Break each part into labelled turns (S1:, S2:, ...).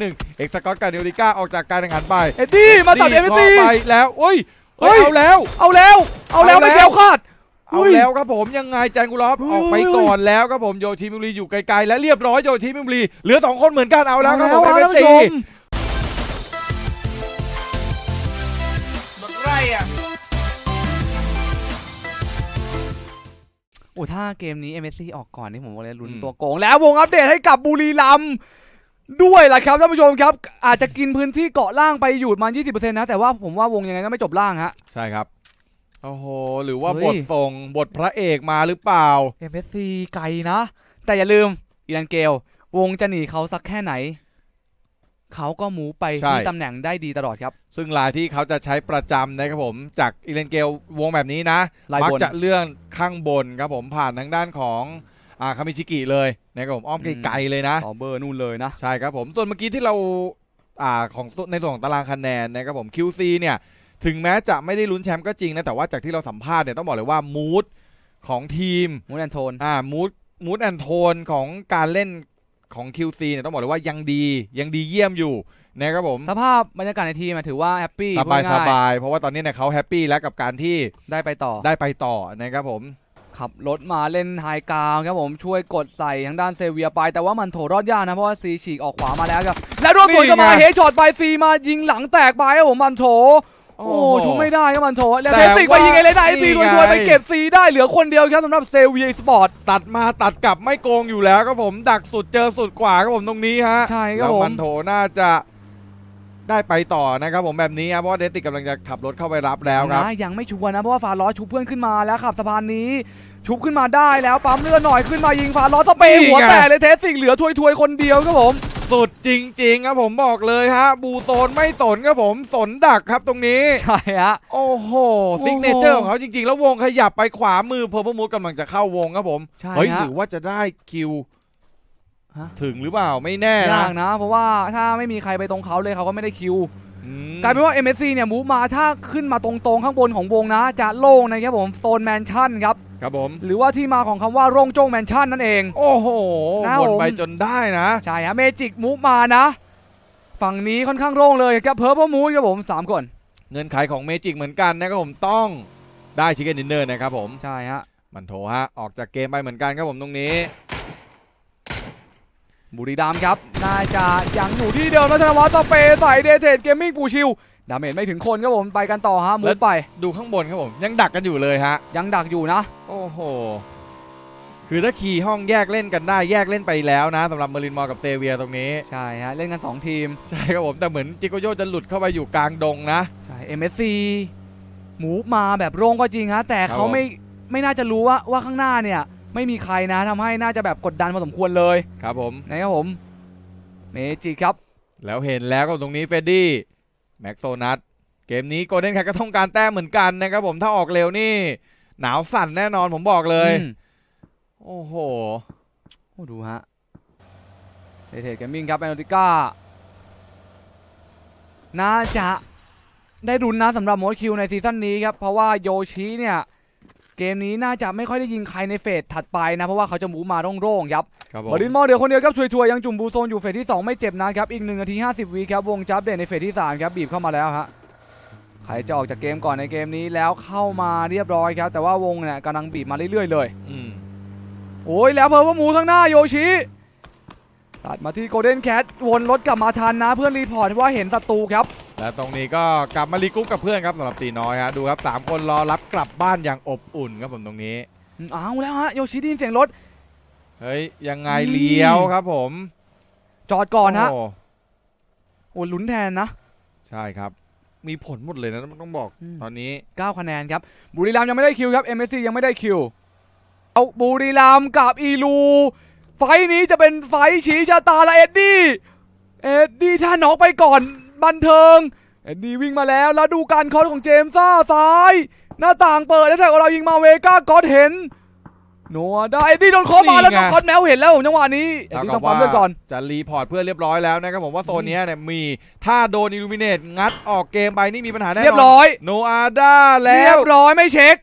S1: หนึ่งเอกสกอตกับเนลิก้าออกจากการแข่งขันไป
S2: เอ็ดดี้มาตัดเอ็ม
S1: พ
S2: ซี
S1: ไปแล้วโอ้ย
S2: เฮ้
S1: เฮ้ย
S2: ย
S1: เอาแล้ว
S2: เอาแล้ว เอาแล้ว
S1: เอาแล้ว
S2: ไม่เกี่ยวคาด
S1: เอาแล้วครับผมยังไงแจงกุลอฟ
S2: เฮ้ย
S1: ออกไปก่อนแล้วครับผมโยชิมิบุรีอยู่ไกลๆและเรียบร้อยโยชิมิบุรีเหลือสองคนเหมือนกันเอาแล้วครับผม
S2: เอาแล้ว
S1: เอ
S2: ท่าน
S1: ฟ
S2: ผู้
S1: ซี
S2: ชม
S1: ไรอะ
S2: โอ้ถ้าเกมนี้ MSC ออกก่อนนี่ผมบอกเลยลุ้นตัวโกงแล้ววงอัปเดตให้กับบุรีรัมย์ ด้วยล่ะครับท่านผู้ชมครับ อาจจะกินพื้นที่เกาะล่างไปอยู่ประมาณ20%นะ แต่ว่าผมว่าวงยังไงก็ไม่จบล่างฮะ
S1: ใช่ครับโอ้โหหรือว่า
S2: เฮ้ย
S1: บทส่งบทพระเอกมาหรือเปล่า
S2: MSC ไกลนะ แต่อย่าลืมอีรันเกล วงจะหนีเขาสักแค่ไหน เขาก็หมูไป
S1: ใช่
S2: ที่ตำแหน่งได้ดีตลอดครับ
S1: ซึ่งลายที่เขาจะใช้ประจำนะครับผมจากอีเลนเกลวงแบบนี้นะ
S2: ลาย
S1: มัก
S2: บน
S1: จะเลื่อนข้างบนครับผมผ่านทางด้านของ อ่าคามิชิกิเลยนะครับผมอ้อม
S2: อืม
S1: ไกลๆเลยนะ
S2: ต่อเบอร์นู่นเลยนะ
S1: ใช่ครับผมส่วนเมื่อกี้ที่เราอ่าของส่วนในส่วนของตารางคะแนนนะครับผม QC เนี่ยถึงแม้จะไม่ได้ลุ้นแชมป์ก็จริงนะแต่ว่าจากที่เราสัมภาษณ์เนี่ยต้องบอกเลยว่ามูดของทีม
S2: มูนแอนโทน
S1: อ่ามูดมูดแอนโทนของการเล่นของ QC เนี่ยต้องบอกเลยว่ายังดียังดีเยี่ยมอยู่นะครับผม
S2: สภาพบรรยากาศในทีมอะถือว่าแฮปปี้
S1: สบาย
S2: พูด
S1: ส
S2: ง่าย
S1: บายเพราะว่าตอนนี้เนี่ยเขาแฮปปี้แล้วกับการที่
S2: ๆได้ไปต่อ
S1: ได้ไปต่อนะครับผม
S2: ขับรถมาเล่นไฮกราวด์ครับผมช่วยกดใส่ทางด้านเซเวียไป แต่ว่ามันโถรอดยากนะ เพราะว่าซีฉีกออกขวามาแล้วครับ แล้วโดนสวนกลับมาเฮช็อตไปซีมายิงหลังแตกไปครับผมมันโถโอ้ชุบไม่ได้ครับมันโถแล้ว
S1: แต่
S2: เซฟติกไปยิงไอเลนไอซี
S1: นี่
S2: ตั
S1: ไง
S2: วๆไปเก็บซีได้เหลือคนเดียวครับสำหรับเซเวียสปอร์ต
S1: ตัดมาตัดกลับไม่โกงอยู่แล้วครับผมดักสุดเจอสุดกว่าครับผมตรงนี้ฮะ
S2: ใช่ครั
S1: แล้
S2: บ
S1: ว
S2: ผม
S1: มันโถน่าจะ ได้ไปต่อนะครับผมแบบนี้ครับเพราะว่าเดสติกกำลังจะขับรถเข้าไปรับแล้วครับ
S2: นะยังไม่ชัวร์นะเพราะว่าฟาล้อชุบเพื่อนขึ้นมาแล้วขับสะพานนี้ ชุบขึ้นมาได้แล้วปั๊มเลือดหน่อยขึ้นมายิงฟาล้อสเปรย์
S1: นี่ไง
S2: หัวแตกเลยเทสสิกเหลือทวยๆคนเดียวครับผม
S1: สุดจริง ๆ ครับผมบอกเลยฮะ บูโซนไม่สนครับผมสนดักครับตรงนี้
S2: ใช่ฮะ
S1: โอ้โห
S2: โอ้โห
S1: ซิกเนเจอร์ของเขาจริง ๆ แล้ววงขยับไปขวามือเพอร์พมูดกำลังจะเข้าวงครับผม
S2: ใช่
S1: เฮ้ย
S2: ฮะ
S1: หรือว่าจะได้คิว
S2: ฮะ
S1: ถึงหรือเปล่าไม่แน่
S2: ยา
S1: นะ
S2: กนะ เพราะว่าถ้าไม่มีใครไปตรงเขาเลยเขาก็ไม่ได้คิว
S1: อืม
S2: กลายเป็นว่า MSC เนี่ยมูฟมาถ้าขึ้นมาตรงๆข้างบนของวงนะ จะโล่งนะครับผมโซนแมนชั่นครับ
S1: ครับผม
S2: หรือว่าที่มาของคำว่าโร่งโจ้งแมนชั่นนั่นเอง
S1: โอ้โห
S2: นะ
S1: วน
S2: ผม
S1: ไปจนได้นะ
S2: ใช่ฮะเมจิกมูฟมานะ ฝั่งนี้ค่อนข้างโล่งเลยครับเพิร์พมูฟครับผม3คน
S1: เงินขายของเมจิกเหมือนกันนะครับผมต้องได้ชิคเก้นดินเนอร์นะครับผม
S2: ใช่ฮะ
S1: มันโถฮะ ออกจากเกมไปเหมือนกันครับผมตรงนี้
S2: บุรีรัมย์ครับน่าจะยังอยู่ที่เดิมแล้วธนวัฒน์สเปย์ใส่เดเทดเกมมิ่งปูชิวดาเมจไม่ถึงคนครับผมไปกันต่อฮะมู
S1: แล้
S2: ฟ
S1: ว
S2: ไป
S1: ดูข้างบนครับผม ยังดักกันอยู่เลยฮะ
S2: ยังดักอยู่นะ
S1: โอ้โห คือถ้าขี่ห้องแยกเล่นกันได้แยกเล่นไปแล้วนะสำหรับเมรินมอร์กับเซเวียตรงนี้
S2: ใช่ฮะ เล่นกัน 2 ทีม
S1: ใช่ครับผม แต่เหมือนจิโกโยจะหลุดเข้าไปอยู่กลางดงนะ
S2: ใช่ MSC มูฟมาแบบโร่งก็จริงฮะ แต่เขา
S1: ครับผม
S2: ไม่ไม่น่าจะรู้ว่าว่าข้างหน้าเนี่ย ไม่มีใครนะทำให้น่าจะแบบกดดันพอสมควรเลย
S1: ครับผม
S2: นะครับผมเมจิครับ
S1: แล้วเห็นแล้วก็ตรงนี้เฟดดี้แม็กโซนัทเกมนี้โกลเด้นแคทก็ต้องการแต้มเหมือนกันนะครับผมถ้าออกเร็วนี่ หนาวสั่นแน่นอนผมบอกเลย
S2: อืม
S1: โอ้โห
S2: โอ้ดูฮะเทเทเกมมิ่งครับแอนโนติก้าน่าจะได้รุนนะสำหรับโมดคิวในซีซั่นนี้ครับ เพราะว่าโยชิเนี่ย เกมนี้น่าจะไม่ค่อยได้ยิงใครในเฟสถัดไปนะเพราะว่าเขาจะหมูมาโร่งๆครับ
S1: ครับผม
S2: บรินมอร์เดียวคนเดียวครับช่วยๆยังจุ่มบูโซนอยู่เฟสที่ 2 ไม่เจ็บนะครับอีก1นาที50วิครับวงจับเด่นในเฟสที่3ครับบีบเข้ามาแล้วฮะใครจะออกจากเกมก่อนในเกมนี้แล้วเข้ามาเรียบร้อยครับ แต่ว่าวงเนี่ยกำลังบีบมาเรื่อยๆเลย
S1: อืม
S2: โอ้ยแล้วเพอร์ว่าหมูข้างหน้าโยชิ ตัดมาที่โกลเด้นแคทวนรถกลับมาทันนะ เพื่อนรีพอร์ตว่าเห็นศัตรูครับ
S1: และตรงนี้ก็กลับมารีกรุ๊ปกับเพื่อนครับสำหรับตีน้อยฮะดูครับสามคนรอรับกลับบ้านอย่างอบอุ่นครับผมตรงนี้
S2: อืมเอาแล้วฮะโยชิได้ยินเสียงรถ
S1: เฮ้ยยังไง
S2: อืม
S1: เลี้ยวครับผม
S2: จอดก่อนฮะ
S1: โโอ้
S2: ลุ้นแทนนะ
S1: ใช่ครับ มีผลหมดเลยนะต้องบอก
S2: อืม
S1: ตอนนี้
S2: 9 คะแนนครับ บุรีรัมย์ยังไม่ได้คิวครับ MSC ยังไม่ได้คิวเอาบุรีรัมย์กับอีลู ไฟท์นี้จะเป็นไฟท์ชี้ชะตาละเอ็ดดี้ เอ็ดดี้ถ้าน็อกไปก่อนบันเทิง เอ็ดดี้วิ่งมาแล้วแล้วดูการเคอของเจมส์ซ่าซ้าย หน้าต่างเปิดแล้วแต่ของเรายิงมาเวก้าก็อดเห็นโนอาได้เอ็ดดี้โดนเคอมาแล้ว
S1: นี่ไง
S2: ก็อดแมวเห็นแล้วผมจังหวะนี้เอ็ด
S1: เท่า
S2: ดี้
S1: กั
S2: ต้อบง
S1: ว่า
S2: ปั๊มด้วยก่อน
S1: จะรีพอร์ตเพื่อนเรียบร้อยแล้วนะครับผมว่าโซนเนี้ยเนี่ยมีถ้าโดนอิลูมิเนตงัดออกเกมไปนี่มีปัญหาแน่นอน
S2: เรียบร้อย
S1: โนอาด้าแล้
S2: เรียวบร้อยไม่เช็ค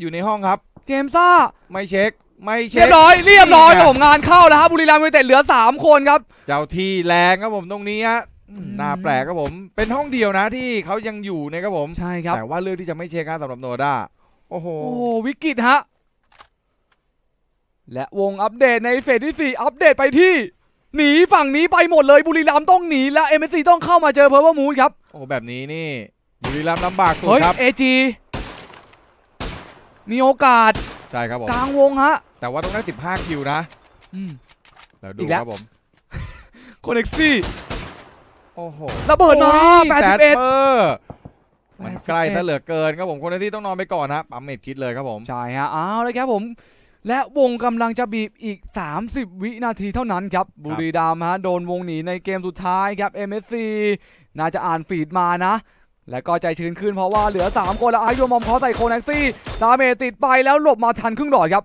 S1: อยู่ในห้องครับ
S2: เจมส์ซ่า
S1: ไม่เช็ค ไม่เช็
S2: เรีย
S1: ค
S2: บร้อยเรียบร้อย
S1: นี่ไง
S2: ครับผมงานเข้าแล้วครับบุรีรัมย์ยูไนเต็ดเหลือ 3 คนครับ
S1: เจ้าที่แรงครับผมตรงนี้ฮะ
S2: อืม
S1: น่าแปลกครับผม เป็นห้องเดียวนะที่เขายังอยู่นะครับผม
S2: ใช่ครับ
S1: แต่ว่าเลือกที่จะไม่เช็คครับสำหรับโนด้าโอ้โห
S2: โอ้โหวิกฤตฮะ และวงอัปเดตในเฟสที่ 4 อัปเดตไปที่ หนีฝั่งนี้ไปหมดเลยบุรีรัมย์ต้องหนีและเอ็มซีต้องเข้ามาเจอเพอร์เวอร์มูนครับ
S1: โอ้โหแบบนี้นี่บุรีรัมย์ลำบากสุด
S2: เฮ้ย
S1: ครับ
S2: เอจีมีโอกาส
S1: ใช่ครับผม
S2: กลางวงฮะ
S1: แต่ว่าต้องได้ 15 คิวนะ
S2: อืม
S1: แล้ว
S2: อี
S1: ดู
S2: กแล้ว
S1: ครับผม
S2: โคเน็กซี่
S1: โอ้โห
S2: ระเบิดมา
S1: โอ้ยแซด
S2: 81
S1: เปอร์มันใกล้ซะเหลือเกินครับผมคนที่ต้องนอนไปก่อนนะปั๊มเม็ดคิดเลยครับผม
S2: ใช่ฮะเอาเลยครับผม และวงกำลังจะบีบอีก 30 วินาทีเท่านั้นครับ บุรีรัมย์ฮะโดนวงหนีในเกมสุดท้ายครับ MSC น่าจะอ่านฟีดมานะ และก็ใจชื้นขึ้นเพราะว่าเหลือ 3 คนแล้วอายุมอมเขาใส่โคแน็กซี่ดาเมจติดไปแล้วหลบมาทันครึ่งหลอดครับ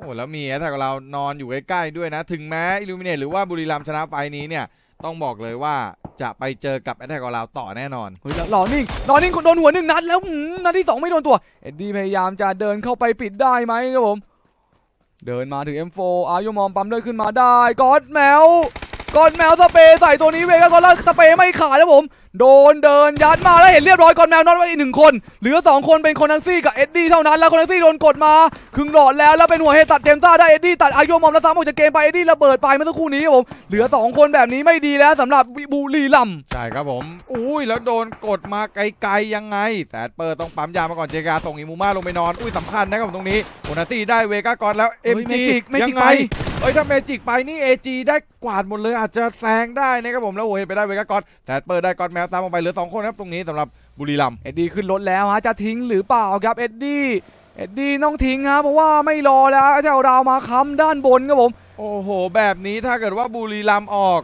S1: โอ้แล้วมีแอตแทกเรานอนอยู่ใกล้ๆด้วยนะ ถึงแม้อิลูมิเนตหรือว่าบุรีรัมย์ชนะไฟล์นี้เนี่ย ต้องบอกเลยว่าจะไปเจอกับแอตแทกเราต่อแน่นอน
S2: เฮ้ยแล้วหล่อนิ่งหล่อนิ่งโดนหัวหนึ่งนัดแล้วหืมนัดที่สองไม่โดนตัว เอ็ดดี้พยายามจะเดินเข้าไปปิดได้ไหมครับผม เดินมาถึง M4 อายุมอมปั๊มเดินขึ้นมาได้กอดแมวกอดแมวสเปรย์ใส่ตัวนี้เวกากอนแล้วสเปรย์ไม่ขาดแล้วผม โดนเดินยัดมาแล้วเห็นเรียบร้อยกอดแมวนอนไว้อีกหนึ่งคน เหลือสองคนเป็นคนทังซี่กับเอ็ดดี้เท่านั้นแล้วคนทังซี่โดนกดมาครึ่งหลอดแล้วแล้วเป็นหัวเฮดตัดเจมซ่าได้เอ็ดดี้ตัดอายุมอมแล้วซ้ำออกจากเกมไปเอ็ดดี้ระเบิดไปเมื่อสักครู่นี้ครับผมเหลือสองคนแบบนี้ไม่ดีแล้วสำหรับบุรีรัมย์
S1: ใช่ครับผมอุ้ยแล้วโดนกดมาไกลๆยังไงแซดเปอร์ต้องปั๊มยามาก่อนเจกาส่งอิมูมาลงไปนอนอุ้ยสำคัญนะครับผมตรงนี้โอนาซี่ได้เวกากอนแล้ว
S2: เฮ้ย
S1: MG
S2: Magic Magic
S1: ยังไง
S2: ไป
S1: เอ้ยถ้าเมจิกไปนี่ AG ได้กวาดหมดเลยอาจจะแซงได้นะครับผมแล้วโอ้ยไปได้เวกากอนแซดเปอร์ได้กอนแมวซ้ำออกไปเหลือสองคนครับตรงนี้สำหรับบุรีรัมย์
S2: เอ็ดดี้ขึ้นรถแล้วฮะจะทิ้งหรือเปล่าครับเอ็ดดี้เอ็ดดี้ต้องทิ้งฮะเพราะว่าไม่รอแล้วจะเอาดาวมาค้ำด้านบนครับผม
S1: โอ้โห แบบนี้ถ้าเกิดว่าบุรีรัมย์ออก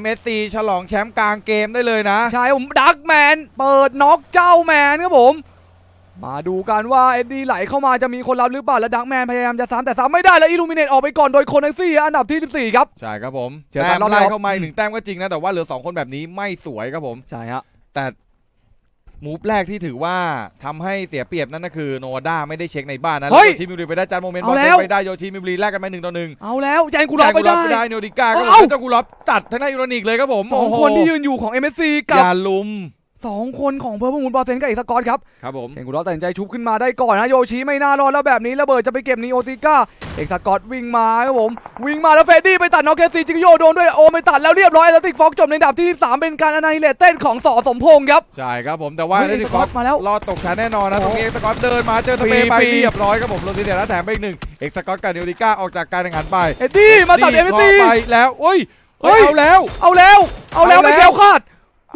S1: MSC ฉลองแชมป์กลางเกมได้เลยนะ
S2: ใช่ผมดักแมนเปิดน็อกเจ้าแมนครับผม มาดูกันว่าเอ็ดดี้ไหลเข้ามาจะมีคนรับหรือเปล่า และดักแมนพยายามจะซ้ำแต่ซ้ำไม่ได้ แล้วอิลูมิเนตออกไปก่อนโดยโคเนซี่อันดับที่ 14 ครับ
S1: ใช่ครับผม
S2: เจอกั
S1: แต้
S2: น
S1: ม
S2: รอบ
S1: ไล่
S2: รอบ
S1: เข้ามาอีกหนึ่งแต้มก็จริงนะ แต่ว่าเหลือสองคนแบบนี้ไม่สวยครับผม
S2: ใช่ฮะ
S1: แต่มูฟแรกที่ถือว่าทำให้เสียเปรียบนั่นก็คือโนวาด้าไม่ได้เช็คในบ้านนะ
S2: เฮ้
S1: แล้ว
S2: ย
S1: โยชิมิวรีไปได้จานโมเมนต์บ
S2: เอา
S1: อล
S2: แล้ว
S1: ไปได้โยชิมิวรีแลกกันไปหนึ่งต่อหนึ่ง
S2: เอาแล้วแจงกูรอไป
S1: แจง
S2: ได้
S1: ไปได้โนดิก้าก็
S2: เอ้า
S1: เจ้ากูรับตัดทางด้านยูโรนิกเลยครับผม
S2: สอง
S1: โโห
S2: คนที่ยืนอยู่ของ MSC
S1: อ
S2: กับ
S1: ย่าลุม
S2: สองคนของเพิร์ลมูนบอลเซนกับเอกสกอตครับ
S1: ครับผม
S2: เคนกุรอตัดสินใจชุบขึ้นมาได้ก่อนนะโยชิไม่น่ารอดแล้วแบบนี้ระเบิดจะไปเก็บนีโอติก้าเอกสกอตวิ่งมาครับผม วิ่งมาแล้วเฟดดี้ไปตัดน็อกเคซีจิกโยโดนด้วยโอไม่ตัดแล้วเรียบร้อยแล้วติกฟอกจบในอันดับที่ 13 เป็นการอนาฮิเลตเต้นของสอสมพงษ์ครับ
S1: ใช่ครับผมแต่ว่า
S2: เฮ้ย
S1: ได้
S2: เอก
S1: ที่
S2: สกอตมาแล้ว
S1: รอดตกชั้นแน่นอนนะ
S2: โอ้
S1: ตรงนี้เอกสกอตเดินมาเจอสเปรย์ไป
S2: ฟรีๆ
S1: เรียบร้อยครับผมโรซิเดแล้วแถมไปอีกหนึ่งเอกสกอตกับโนดิก้าออกจากการแข่งขันไป
S2: เอ็ดดี้มาตัดเอ็ม
S1: รีบ
S2: ซี
S1: ไปแล้วโอ้ย
S2: เฮ้
S1: เฮ้ย
S2: ย
S1: เอาแล้ว
S2: เอาแล้วเอาแล้ว
S1: เอาแล้ว
S2: ไม่แก้วคาด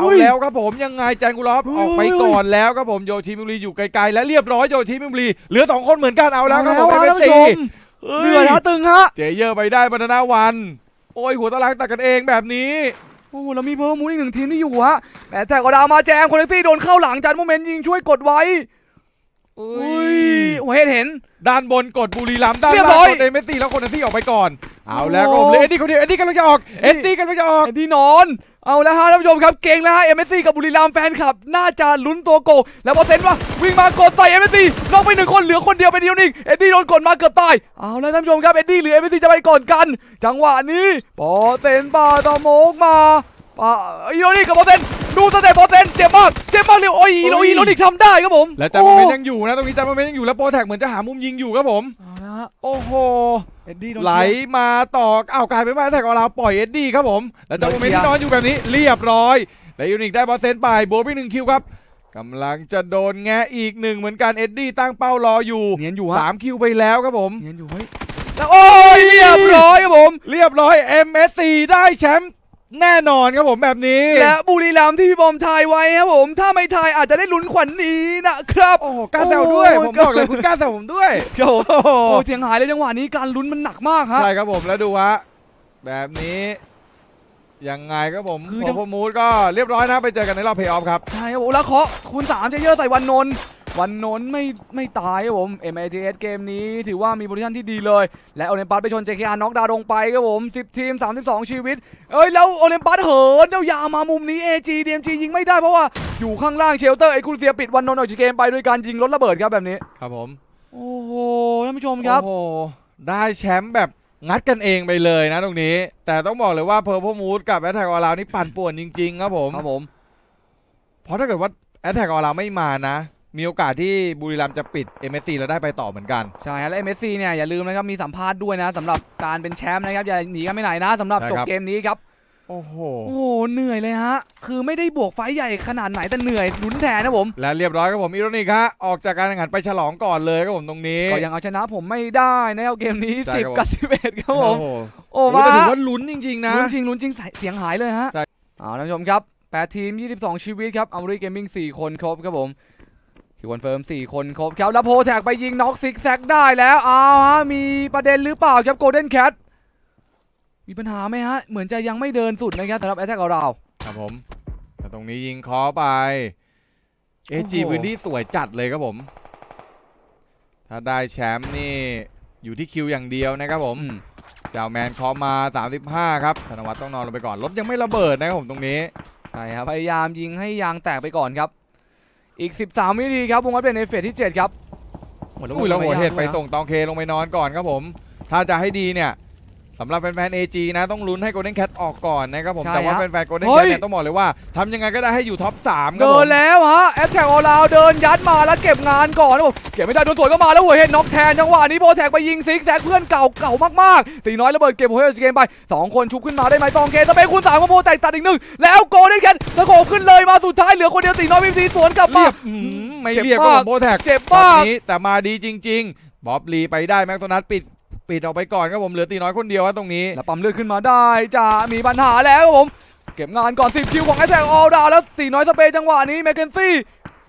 S1: เอา
S2: เฮ้ย
S1: แล้วครับผมยังไงแจงกุลอฟ
S2: เฮ้ย
S1: ออกไป
S2: เฮ้ย
S1: ก่อนแล้วครับผมโยชิมิบุรีอยู่ไกลๆและเรียบร้อยโยชิมิบุรีเหลือสองคนเหมือนกันเอาแล้วครับผม
S2: เอา
S1: เอ
S2: แล้ว
S1: ฟ
S2: ท่านผู้
S1: ซี
S2: ชมเหนื่อยนะตึงฮะ
S1: เจเยอร์ไปได้บรรณาวัน โอ้ยหัวตารางตัดกันเองแบบนี้
S2: โอ้แล้วมีเพิ่มมูลอีกหนึ่งทีมที่อยู่ฮะแต่แจกกระดาวมาแจมคนแท็กซี่โดนเข้าหลังจันโมเมนต์ยิงช่วยกดไว้
S1: อุ้
S2: อุ้ย
S1: ย
S2: โอ้เห็นเห็น
S1: ด้านบนกดบุรีรัมย์ด้าน
S2: เรียบ
S1: ล่าง
S2: ร้อย
S1: กดเอเมสซี่แล้วคนที่ออกไปก่อน เอาแล้ว
S2: โอ้
S1: ก็ผมเลยเอ็ดดี้คนเดียวเอ็ดดี้กำลังจะออก
S2: เอ็
S1: เอ็
S2: ด
S1: ด
S2: ดี้
S1: ดี้กำลังจะออก
S2: ไอ้ที่นอน เอาแล้วฮะท่านผู้ชมครับ เก่งแล้วฮะเอ็มเอสซีกับบุรีรัมย์แฟนคลับ น่าจะลุ้นตัวโกงแล้วพอเซนว่าวิ่งมากดใส่เอ็มเอสซีนอกไปหนึ่งคนเหลือคนเดียวเป็นเดียวนิกเอ็ดดี้โดนกดมาเกือบตาย เอาแล้วท่านผู้ชมครับเอ็ดดี้หรือเอ็มเอสซีจะไปก่อนกัน จังหวะนี้พอเซนปาตะโมกมาปาอีโรนิกกับพอเซนดูสเตปพอเซนเจ็บมากเจ็บมากเลยโอ้ยอีโรอีโรนิกทำได้ครับผม
S1: แล้วจานโมเมนต์ยังอยู่นะตรงนี้จานโมเมนต์ยังอยู่แล้วโปรแท็กเหมือนจะหามุมยิงอยู่ครับผม
S2: เอาละฮะ
S1: โอ้โห
S2: เอ็ดดี้โดน
S1: ไหลมาต่ออ้าวกลายเป็นว่าแท็กของเราปล่อยเอ็ดดี้ครับผมแล้วจานโมเมนต์ที่นอนอยู่แบบนี้เรียบร้อยแต่ยูนิคได้บอลเซนไปบวกไปหนึ่งคิวครับกำลังจะโดนแงะอีกหนึ่งเหมือนกันเอ็ดดี้ตั้งเป้ารออยู่
S2: เนียนอยู่ฮะ
S1: สามคิวไปแล้วครับผม
S2: เนียนอยู่เฮ้ยแล้วโอ้ยเรียบร้อยครับผม
S1: เรียบร้อย MSC ได้แชมป์ แน่นอนครับผมแบบนี้
S2: และบุรีรัมย์ที่พี่บอมทายไว้ครับผมถ้าไม่ทายอาจจะได้ลุ้นขวัญนี้นะครับ
S1: โอ้โหกล้าแซวด้วย
S2: โอ้
S1: ผมบอกเลยคุณกล้าแซวผมด้วย
S2: ครับผม
S1: โอ้โห
S2: โอ้เสียงหายเลยจังหวะนี้การลุ้นมันหนักมากฮะ
S1: ใช่ครับผมแล้วดูฮะแบบนี้ยังไงครับผม
S2: คือ
S1: โอ
S2: จะ
S1: โพมูดก็เรียบร้อยนะไปเจอกันในรอบเพย์ออฟครับ
S2: ใช่ครับผมแล้วเคาะคูณสามจะเยอะใส่วันนนท์ วันนนท์ไม่ไม่ตายครับผม MATS เกมนี้ถือว่ามีโพซิชันที่ดีเลย และโอลิมปัสไปชน JKR น็อกดาวน์ลงไปครับผม 10 ทีม 32 ชีวิต เอ้ย แล้วโอลิมปัสเหินยาวๆมามุมนี้ AG DMG ยิงไม่ได้เพราะว่า อยู่ข้างล่างเชลเตอร์ไอ้คุณเสียปิดวันนนท์ออกจากเกมไปด้วยการยิงรถระเบิดครับแบบนี้
S1: ครับผม
S2: โอ้โหท่านผู้ชมครับ
S1: โอ้โหได้แชมป์แบบงัดกันเองไปเลยนะตรงนี้ แต่ต้องบอกเลยว่าเพอร์พมูดกับแอตแทกออราวนี่ปั่นป่วนจริงๆครับผม
S2: ครับผม
S1: เพราะถ้าเกิดว่าแอตแทกออราวไม่มานะ มีโอกาสที่บุรีรัมย์จะปิด MSC แล้วได้ไปต่อเหมือนกัน
S2: ใช่ฮะและ MSC เนี่ยอย่าลืมนะครับมีสัมภาษณ์ด้วยนะสำหรับการเป็นแชมป์นะครับอย่าหนีกันไปไหนนะสำหรับ
S1: ใช่
S2: จบ
S1: ครับ
S2: เกมนี้ครับ
S1: โอ้โห
S2: โอ้โหเหนื่อยเลยฮะ คือไม่ได้บวกไฟท์ใหญ่ขนาดไหนแต่เหนื่อยลุ้นแทนนะผม
S1: และเรียบร้อยครับผมอีโรนิกฮะออกจากการแข่งขันไปฉลองก่อนเลยครับผมตรงนี้
S2: ก็ยังเอาชนะผมไม่ได้นะครับเกมนี้
S1: ใช่
S2: สิบ
S1: ครับ
S2: กับสิบเอ็ดครับผม
S1: โอ้โห
S2: โอ้
S1: โอ้
S2: มา
S1: แต่ถือว่าลุ้นจริง ๆ นะ
S2: ลุ้นจริงลุ้นจริงเสียงหายเลยฮะ
S1: ใช่
S2: เอาท่านผู้ชมครับแปดทีม 22 ชีวิตครับอารีเกมมิ่ง4คนครบครับผม คิวคอนเฟิร์ม4คนครบครับแล้วโพแท็กไปยิงน็อกซิกแซกได้แล้วเอาฮะมีประเด็นหรือเปล่าครับโกลเด้นแคทมีปัญหาไหมฮะ เหมือนจะยังไม่เดินสุดนะครับสำหรับแอตแทกของเรา
S1: ครับผมแต่ตรงนี้ยิงเคอไปเอจี
S2: โอ้โห
S1: พื้นที่สวยจัดเลยครับผม ถ้าได้แชมป์นี่อยู่ที่คิวอย่างเดียวนะครับผม
S2: อืม
S1: เจ้าแมนเคอมา 35 ครับธนวัฒน์ต้องนอนลงไปก่อนรถยังไม่ระเบิดนะครับผมตรงนี้
S2: ใช่ครับพยายามยิงให้ยางแตกไปก่อนครับ อีก 13วินาทีครับวงวัดเป็นในเฟสที่ 7 ครับ
S1: อุ้ยแล้วหัวเหตุไปส่งตองเคลงไปนอนก่อนครับผม ถ้าจะให้ดีเนี่ย สำหรับแฟนๆ AG นะต้องลุ้นให้ Golden Cat ออกก่อนนะครับผม
S2: ใช่
S1: แต่ว่า
S2: ฮะ
S1: แฟนๆ Golden
S2: เฮ้
S1: Cat
S2: ย
S1: เนี่ยต้องบอกเลยว่าทำยังไงก็ได้ให้อยู่ท็อป3ครับ
S2: เดิ
S1: ผ
S2: น
S1: ม
S2: แล้วฮะแอตแทกออลาวเดินยัดมาแล้วเก็บงานก่อนนะผมเก็บไม่ได้โดนสวนก็มาแล้วหัวเห็ดน็อกแทนจังหวะนี้โบแท็กไปยิงซิกแซกเพื่อนเก่าเก่ามากๆตีน้อยระเบิดเก็บหัวเห็ดเกมไปสองคนชุบขึ้นมาได้ไหมตองเคสเปคคูณสามของโบแท็กตัดอีกหนึ่งแล้วโกลเด้นแคทตะโขบขึ้นเลยมาสุดท้ายเหลือคนเดียวตีน้อยพีซีสวนกลับมา
S1: เรียบอืมไม่
S2: เจ็บ
S1: เรียบก็
S2: มาก
S1: ผมโบแท็ก
S2: เจ็บ
S1: ตอ
S2: มานก
S1: นี้แต่มาดีจริง ๆ บ๊อบลีไปได้แม็กโซนัสปิด ปิดออกไปก่อนครับผมเหลือตีน้อยคนเดียวครับตรงนี้
S2: แล้วปั๊มเลือดขึ้นมาได้จะมีปัญหาแล้วครับผม เก็บงานก่อน 10 คิวของไอแซงออลดาวแล้วสีน้อยสเปย์จังหวะนี้แมคเคนซี่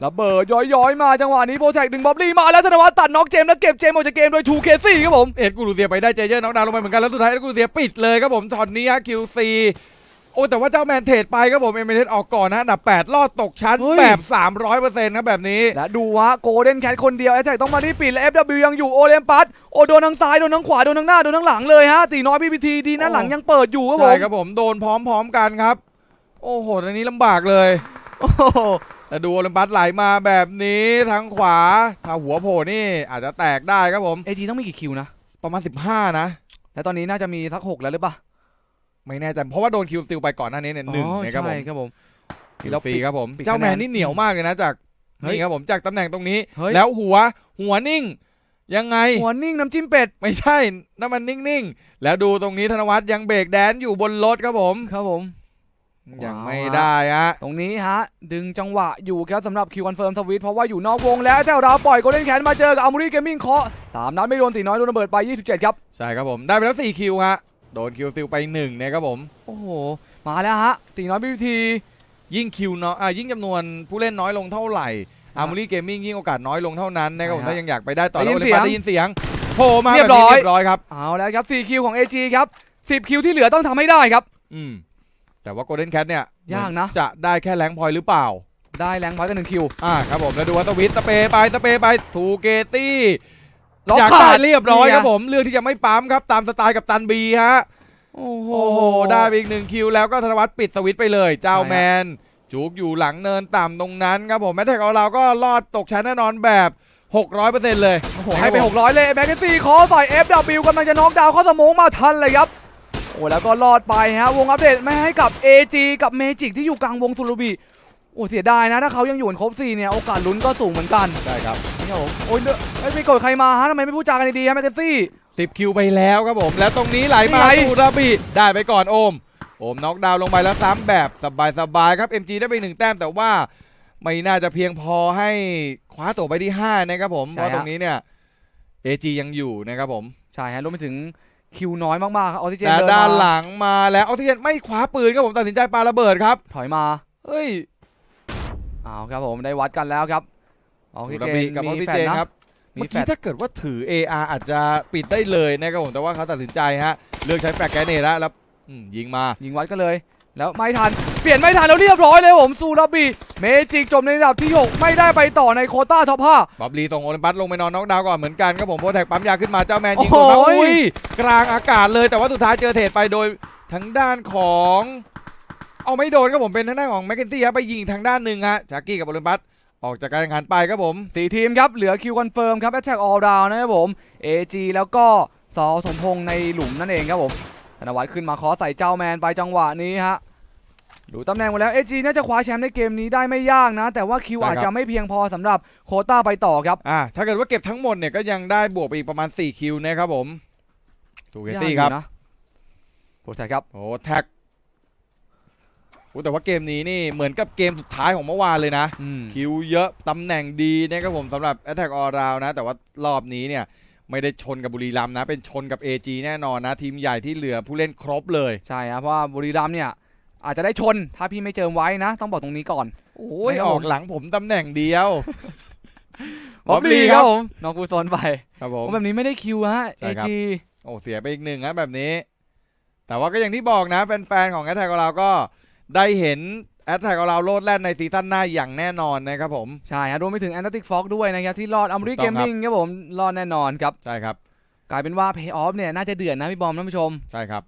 S2: ระเบิดย้อยๆมาจังหวะนี้โปรแทกดึงบ๊อบลี่มาแล้วธนวัฒน์ตัดน็อกเจมส์แล้วเก็บเจมส์ออกจากเกมโดยทูเคซี่ครับผม
S1: เอ็ดกูรูเซียไปได้เจเยอร์น็อกดาวน์ลงไปเหมือนกันแล้วสุดท้ายเอ็ดกูรูเซียปิดเลยครับผมช็อตนี้ฮะคิวซี โอ้แต่ว่าเจ้าแมนเทรดไปครับผมเอ็มเอออกก่อนนะอันดับ8รอดตกชั้นแบบ 300%ครับแบบนี้
S2: และดูฮะโกลเด้นแคทคนเดียวไอแซงต้องมาที่ปิดและ FW ยังอยู่โอเลมปัสโอโดนทางซ้าย โดนทางขวา โดนทางหน้า โดนทางหลังเลยฮะตีน้อยพีพีทีดีนะหลังยังเปิดอยู่ครับผ
S1: ใช่
S2: ม
S1: ครับผมโดนพร้อมๆกันครับ โอ้โหตอนนี้ลำบากเลย
S2: โอ้โห
S1: แต่ดูโอลิมปัสไหลมาแบบนี้ทางขวา ถ้าหัวโผล่นี่อาจจะแตกได้ครับผม
S2: เอจีต้องมีกี่คิวนะ
S1: ประมาณ 15 นะ
S2: และตอนนี้น่าจะมีสักหกแล้วหรือเปล่า
S1: ไม่แน่ใจเพราะว่าโดนคิวสติลไปก่อนหน้านี้เนี่ยหนึ่ง
S2: อ๋อ
S1: นะครับผ
S2: ใช่
S1: ม
S2: ครับผม
S1: คิว
S2: แล้ว
S1: ฟรี
S2: ปิด
S1: ครับผม
S2: ปิด
S1: เจ้าแมน
S2: คะแนน
S1: นี่เหนียวมากเลยนะจาก
S2: เฮ้ย
S1: นี่ครับผมจากตำแหน่งตรงนี้
S2: เฮ้ย
S1: แล้วหัวหัวนิ่ง ยังไง
S2: หัวนิ่งน้ำจิ้มเป็ด
S1: ไม่ใช่นั่นมันนิ่งๆ แล้วดูตรงนี้ธนวัฒน์ยังเบรกแดนอยู่บนรถครับผม
S2: ครับผม
S1: ยังไม่
S2: ว้าว
S1: ได้ฮะ
S2: ตรงนี้ฮะ ดึงจังหวะอยู่ครับสำหรับคิวคอนเฟิร์มทวิตเพราะว่าอยู่นอกวงแล้วเจ้าดาวปล่อยโกลเด้นแคนมาเจอกับอามูรีเกมมิ่งเคาะสามนัดไม่โดนตีน้อยโดนระเบิดไป 27 ครับ
S1: ใช่ครับผม ได้ไปแล้ว 4 คิวฮะ โดนคิวสติลไป1นะครับผม
S2: โอ้โห มาแล้วฮะตีน้อยพีพีที
S1: ยิ่งคิวน้อยอะยิ่งจำนวนผู้เล่นน้อยลงเท่าไหร่อาร์มูรี่เกมมิ่งยิ่งโอกาสน้อยลงเท่านั้นนะครับผม
S2: ใช่ฮะ
S1: ถ้ายังอยากไปได้ต่อ
S2: ได้
S1: แล้ว
S2: ยิ
S1: โอนลิมปัส
S2: เสียง
S1: ได้ยินเสียงโผล่มา
S2: เรียบร้อย
S1: แบบนี้เรียบร้อยครับ
S2: เอาแล้วครับ4คิวของ AG ครับ10คิวที่เหลือต้องทำให้ได้ครับ
S1: อืมแต่ว่าโกลเด้นแคทเนี่ย
S2: ยากนะ
S1: จะได้แค่แรงค์พอยต์หรือเปล่า
S2: ได้แรงพอยต์กันหนึ่งคิว
S1: อ่าครับผมแล้วดูว่าสวิตช์สเปย์ไปสเปย์ไปทูเกตี้
S2: ล็อก
S1: อยาก
S2: ขา
S1: ได้
S2: ด
S1: เรียบร้อย
S2: นี่ไง
S1: ครับผมเลือกที่จะไม่ปั๊มครับตามสไตล์กับตันบีฮะ
S2: โอ้โห
S1: โอ้โห ได้ไปอีกหนึ่งคิวแล้วก็ธนวัฒน์ปิดสวิตช์ไปเลย เจ้า
S2: ใช่ฮะ
S1: แมนจูกอยู่หลังเนินต่ำตรงนั้นครับผม แมทแทกของเราก็รอดตกชั้นแน่นอนแบบ 600%เลย
S2: โอ้โหให้ไป 600 เลยแมกกาซีขอใส่ FW กำลังจะน็อกดาวน์เข้าสโมองมาทันเลยครับ โอ้แล้วก็รอดไปฮะ วงอัปเดตไม่ให้กับ AG กับเมจิกที่อยู่กลางวงทุรุบี โอ้เสียดายนะ ถ้าเขายังอยู่กันครบ4เนี่ยโอกาสลุ้นก็สูงเหมือนกัน
S1: ใช่ครับ
S2: นี่ครับผมโอ้ยเนอะเอ้ยไปกดใครมาฮะทำไมไม่พูดจากันดีๆฮะแมกกาซี่
S1: 10 คิวไปแล้วครับผม แล้วตรงนี้ไหลมา
S2: นี่ไง
S1: สู่ระบีได้ไปก่อนโอม โอมน็อกดาวน์ลงไปแล้วซ้ำแบบสบายๆครับ MG ได้ไปหนึ่งแต้มแต่ว่าไม่น่าจะเพียงพอให้คว้าตัวไปที่ 5 นะครับผม เพราะตรงนี้เนี่ย AG ยังอยู่นะครับผม
S2: ใช่ฮะรวมไปถึงคิวน้อยมากๆครับออกซิเจน
S1: และ
S2: เดิน
S1: ด้าน
S2: มา
S1: หลังมาแล้วออกซิเจนไม่คว้าปืนครับผมตัดสินใจปาระเบิดครับ
S2: ถอยมา
S1: เฮ้ย
S2: เอาครับผมได้วัดกันแล้วครับออกซิ
S1: สุ
S2: เจ
S1: ระ
S2: น
S1: บีกับออก
S2: มี
S1: ซิ
S2: แฟ
S1: เจ
S2: ด
S1: น
S2: นะครับมี
S1: เมื่อ
S2: แฟ
S1: กี้
S2: ด
S1: ถ้าเกิดว่าถือ AR อาจจะปิดได้เลยนะครับผมแต่ว่าเขาตัดสินใจฮะเลือกใช้แฟลกแกรเนตแล้วแล้วอืมยิงมา
S2: ยิงวัดกันเลย แล้วไม่ทันเปลี่ยนไม่ทันแล้วเรียบร้อยเลยผมซูราบีเมจิกจบในระดับที่ 6 ไม่ได้ไปต่อในโควต้าท็อป
S1: บ๊อบลีส่งโอลิมปัสลงไปนอนน็อกดาวน์ก่อนเหมือนกันครับผมโปรแทกปั๊มยาขึ้นมาเจ้าแมนยิง
S2: โอ้
S1: ตัว
S2: โห
S1: มาอุ้ยกลางอากาศเลยแต่ว่าสุดท้ายเจอเทรดไปโดยทางด้านของ เอาไม่โดนครับผมเป็นทางด้านของแมคเคนซี่ครับไปยิงอีกทางด้านหนึ่งฮะชากี้กับโอลิมปัสออกจากการแข่งขันไปครับผม
S2: 5 4ทีมครับเหลือคิวคอนเฟิร์มครับแอตแทกออลดาวนะครับผม AG แล้วก็ซอสมพงษ์ในหลุมนั่นเองครับผมธนวัฒน์ขึ้นมาขอใส่เจ้าแมนไปจังหวะนี้ฮะดูตำแหน่งมาแล้วเอจีน่าจะคว้าแชมป์ในเกมนี้ได้ไม่ยากนะ แต่ว่าคิว
S1: ใช่ครับ
S2: อาจจะไม่เพียงพอสำหรับโควต้าไปต่อครับ
S1: อ่าถ้าเกิดว่าเก็บทั้งหมดเนี่ยก็ยังได้บวกไปอีกประมาณ4คิวนะครับผมทูเก
S2: ยาก
S1: ตี้
S2: อยู่
S1: ครับ
S2: นะโปรแทครับ
S1: โอ้แท็กโอ้ แต่ว่าเกมนี้นี่เหมือนกับเกมสุดท้ายของเมื่อวานเลยนะ
S2: อืม
S1: คิวเยอะตำแหน่งดีนะครับผมสำหรับ Attack All Round นะ แต่ว่ารอบนี้เนี่ยไม่ได้ชนกับบุรีรัมย์นะ เป็นชนกับ AG แน่นอนนะ ทีมใหญ่ที่เหลือผู้เล่นครบเลย
S2: ใช่ครับเพราะว่าบุรีรัมย์เนี่ยอาจจะได้ชนถ้าพี่ไม่เจิมไว้นะ ต้องบอกตรงนี้ก่อน
S1: โอ้ย
S2: ไม่ครับ
S1: อ
S2: ผม
S1: อกหลังผมตำแหน่งเดียว
S2: บ๊อบลี่ครับผมน้องกูโซนไป
S1: ครับผม
S2: โอ้แบบนี้ไม่ได้คิวฮะ
S1: ใช่ครับ
S2: AG
S1: โอ้เสียไปอีกหนึ่งนะแบบนี้ แต่ว่าก็อย่างที่บอกนะ แฟนๆของ Attack All Round ก็ ได้เห็น Attack All Round โลดแล่นในซีซั่นหน้าอย่างแน่นอนนะครับผม
S2: ใช่ฮะรวมไปถึงแอนติกฟอกด้วยนะครับที่รอดอัมรี
S1: ถูกต้
S2: เก
S1: อง
S2: ม
S1: ครับ
S2: มิ่งครับผมรอดแน่นอนครับ
S1: ใช่ครับ
S2: กลายเป็นว่าเพย์ออฟเนี่ยน่าจะเดือดนะพี่บอมท่านผู้ชม
S1: ใช่ครับ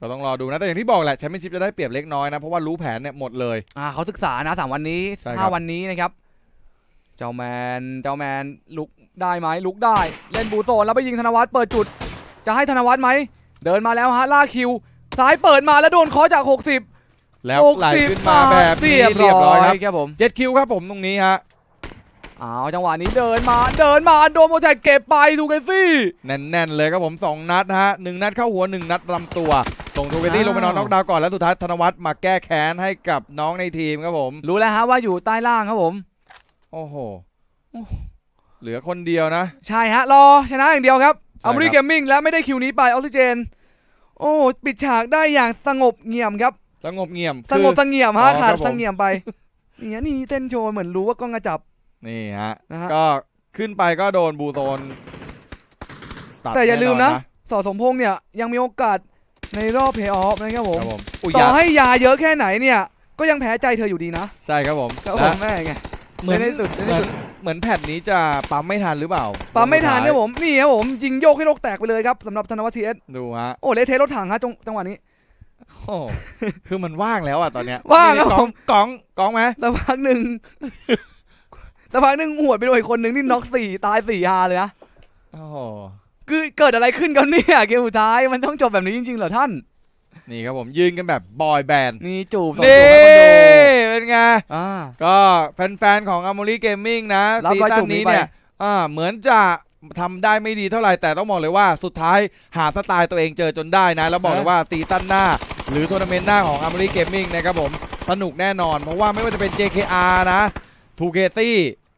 S1: ก็ต้องรอดูนะ แต่อย่างที่บอกแหละแชมเปี้ยนชิพจะได้เปรียบเล็กน้อยนะ เพราะว่ารู้แผนเนี่ยหมดเลย
S2: อ่าเขาศึกษานะสามวันนี้
S1: ใช่ครับ
S2: ห้าวันนี้นะครับ เจ้าแมนเจ้าแมนลุกได้ไหมลุกได้เล่นบูโซนแล้วไปยิงธนวัฒน์เปิดจุด จะให้ธนวัฒน์ไหมเดินมาแล้วฮะล่าคิวซ้ายเปิดมาแล้วโดนเคอจาก 60
S1: แล้วไหลขึ้นมาแบบนี้
S2: เรียบร้อย
S1: ครับ
S2: ครับผม
S1: เจ็ดคิวครับผมตรงนี้ฮะ
S2: อ้าวจังหวะนี้เดินมาเดินมาโดนโมแทกเก็บไปทูเกซี่
S1: แน่นๆเลยครับผม 2 นัดฮะหนึ่งนัดเข้าหัว 1 นัดลำตัว ส่งทูเกตี้
S2: อ้าว
S1: ลงไปนอนน็อกดาวน์ก่อนแล้วสุดท้ายธนวัฒน์มาแก้แค้นให้กับน้องในทีมครับผม
S2: รู้แล้วฮะว่าอยู่ใต้ล่างครับผม
S1: โอ้โห
S2: โอ้
S1: เหลือคนเดียวนะ
S2: ใช่ฮะ รอชนะอย่างเดียวครับ
S1: ใช่
S2: อัมรี
S1: ครับ
S2: เกมมิ่งและไม่ได้คิวนี้ไปออกซิเจน โอ้ปิดฉากได้อย่างสงบเงียบครับ
S1: สงบเงียบ
S2: สงบ
S1: คือ
S2: สงเงียมฮะ
S1: อ๋อ
S2: ขาด
S1: ครับผม
S2: สงเงียมไปนี่นี่เต้นโชว์เหมือนรู้ว่ากล้องกระจับ
S1: นี่ฮะ
S2: นะฮะ
S1: ก็ขึ้นไปก็โดนบูโซนด
S2: แต่อย่าลืมนะ
S1: แอ
S2: สอสมพงษ์เนี่ยยังมีโอกาสในรอบเพย์ออฟนะครับผม
S1: ครับผมอุ้ย
S2: ต่
S1: ยา
S2: อให้ยาเยอะแค่ไหนเนี่ย ก็ยังแพ้ใจเธออยู่ดีนะ
S1: ใช่ครับผม
S2: ครับผ
S1: และ
S2: มแม่ไง
S1: เหมือน
S2: ในที่สุดใน
S1: เหมื
S2: ที่
S1: อน
S2: สุด
S1: เหมือนแพทนี้จะปั๊มไม่ทันหรือเปล่า
S2: ปั๊มไม่ทัน
S1: สุด
S2: เนี่ย
S1: ท้าย
S2: ผมนี่ครับผมยิงโยกให้โลกแตกไปเลยครับสำหรับธนวัฒน์ทีเอส
S1: ดูฮะ
S2: โอ้เละเทะรถถังฮะจงจังหวะนี้
S1: โอ้คือมันว่างแล้วอะตอนเนี้ย
S2: ว่างครับ
S1: นี่
S2: ผม
S1: กองกองไหม
S2: แต่พักหนึ่งแต่พักหนึ่งหวดไปโดนอีกคนหนึ่งนี่น็อกสี่ตายสี่ฮาเลยนะ
S1: โอ้โห
S2: คือเกิดอะไรขึ้นกันเนี่ยเกมสุดท้ายมันต้องจบแบบนี้จริงๆเหรอท่าน
S1: นี่ครับผมยืนกันแบบบอยแบนด์
S2: นี่จูบส่ง
S1: นี่
S2: จูบให้คนดู
S1: เป็นไง
S2: อ่า
S1: ก็แฟนๆของ a m o r i Gaming นะ
S2: รับ
S1: ซี
S2: รอย
S1: ซั่
S2: จุ
S1: น
S2: กนี้
S1: นี้
S2: ไป
S1: เนี่ยอ่าเหมือนจะ ทำได้ไม่ดีเท่าไหร่แต่ต้องบอกเลยว่าสุดท้ายหาสไตล์ตัวเองเจอจนได้นะ แล้วบอกเลยว่าซีซั่นหน้า หรือทัวร์นาเมนต์หน้าของ a m o r i Gaming นะครับผม สนุกแน่นอน เพราะว่าไม่ว่าจะเป็น JKR นะ 2KC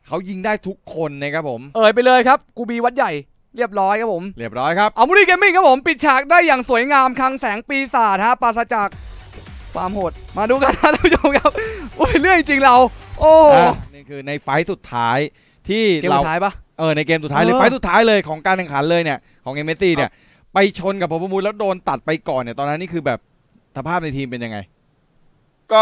S1: เขายิงได้ทุกคนนะครับผม
S2: เอ่ยไปเลยครับ กูบีวัดใหญ่เรียบร้อยครับผม
S1: เรียบร้อยครับ
S2: เอามูรี่เกมมิ่งครับผม ปิดฉากได้อย่างสวยงามคลังแสงปีศาจฮะปราศจากความโหดมาดูกันนะท่านผู้ชมครับโอ้ยเรื่องจริงเรา โอ้
S1: อะนี่คือในไฟท์สุดท้ายที่
S2: เกม
S1: เรา
S2: สุดท้ายปะ
S1: เออในเกมสุดท้ายเลย
S2: เออ
S1: ไฟท์สุดท้ายเลยของการแข่งขันเลยเนี่ยของเอเมซี่เนี่ย ไปชนกับพอพมูลแล้วโดนตัดไปก่อนเนี่ยตอนนั้นนี่คือแบบสภาพในทีมเป็นยังไง
S3: ก็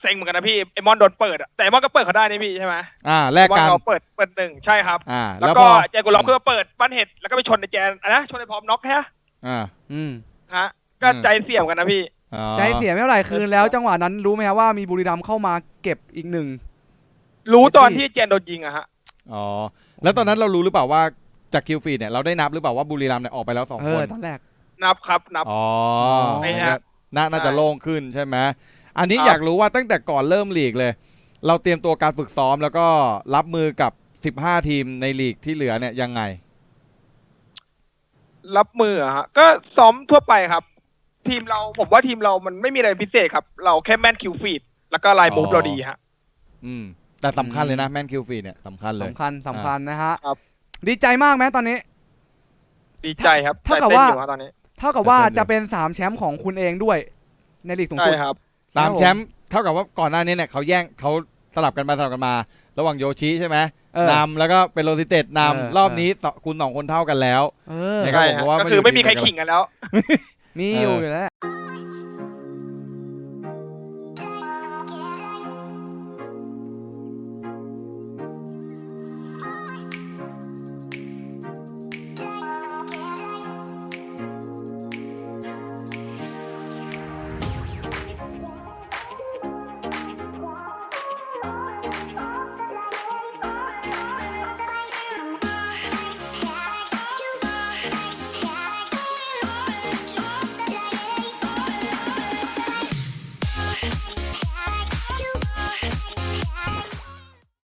S3: เซ็งเหมือนกันนะพี่ไอมอนโดนเปิดอะแต่ไอมอนก็เปิดเขาได้นี่พี่ใช่ไหม
S1: อ่าแลก
S3: ไอมอน
S1: กัน
S3: เราเปิดเปิดหนึ่งใช่ครับ
S1: อ่า
S3: แล้
S1: แล้วว
S3: ก็
S1: พอ
S3: แจกุล็อกเพื่อเปิดปั้นเห็ดแล้วก็ไปชนในแจนอะนะชนในพร้อมน็อกฮะ
S1: อ่า
S2: อืม
S3: ฮะก็
S1: อืม
S3: ใจเสียเหมอนกันนะพี่
S1: อ๋อ
S2: ใจเสียไม่เท่าไหร่คืนแล้วจังหวะนั้นรู้ไหมครับว่ามีบุรีรัมย์เข้ามาเก็บอีกหนึ่ง
S3: รู้ตอนที่แจนโดนยิงอะฮะ
S1: อ๋อ แล้วตอนนั้นเรารู้หรือเปล่าว่าจากคิวฟีดเนี่ยเราได้นับหรือเปล่าว่าบุรีรัมย์เนี่ยออกไปแล้วสอง
S2: เอ
S1: ค
S2: อน ตอนแรก
S3: นับครับนับ
S1: อ๋อ
S3: ไม่ฮะ
S1: น่าน่าจะ
S3: ใช่
S1: โล่งขึ้นใช่ไหมอันนี้
S3: ครับ
S1: อยากรู้ว่าตั้งแต่ก่อนเริ่มลีกเลย เราเตรียมตัวการฝึกซ้อมแล้วก็รับมือกับ 15 ทีมในลีกที่เหลือเนี่ยยังไง
S3: รับมืออะฮะก็ซ้อมทั่วไปครับ ทีมเราผมว่าทีมเรามันไม่มีอะไรพิเศษครับ เราแค่แม่นคิวฟีดแล้วก็ไลน์มูฟ
S1: อ๋อ
S3: เราดีฮะ
S1: อืม แต่สำคัญ
S2: อืม
S1: เลยนะแมนคิวฟีดเนี่ยสำคัญเลย
S2: สำคัญสำคัญนะฮะ
S3: ครับ
S2: ดีใจมากไหมตอนนี้
S3: ดีใจครับ
S2: เท่า
S3: ใจ
S2: กับ
S3: เต้น
S2: ว่า
S3: อยู่ฮะตอนนี้
S2: เท่ากับว่า
S1: เดี๋ยว
S2: จะเป็นสามแชมป์ของคุณเองด้วย ในลีกสูง
S3: ใช่
S2: สุด
S3: ครับ
S1: สาม
S2: ครับผม
S1: แชมป์เท่ากับว่าก่อนหน้านี้เนี่ยเขาแย่งเขาสลับกันไปสลับกันมา ระหว่างโยชิใช่ไหม
S2: เออ นำ
S1: แล้วก็เป็นโรซิเตตน
S2: เออำ
S1: รอบนี้สองคุณสองคนเท่ากันแล้ว
S2: เออ
S1: เนี่ยครับผมเพราะว่า
S3: ก็
S1: มัน
S3: คือ
S1: อยู่
S3: ไม่มีใคร
S1: ทีมเดียวกัน
S3: ขิงกันแล้ว
S2: มีอยู่อยู่แล้ว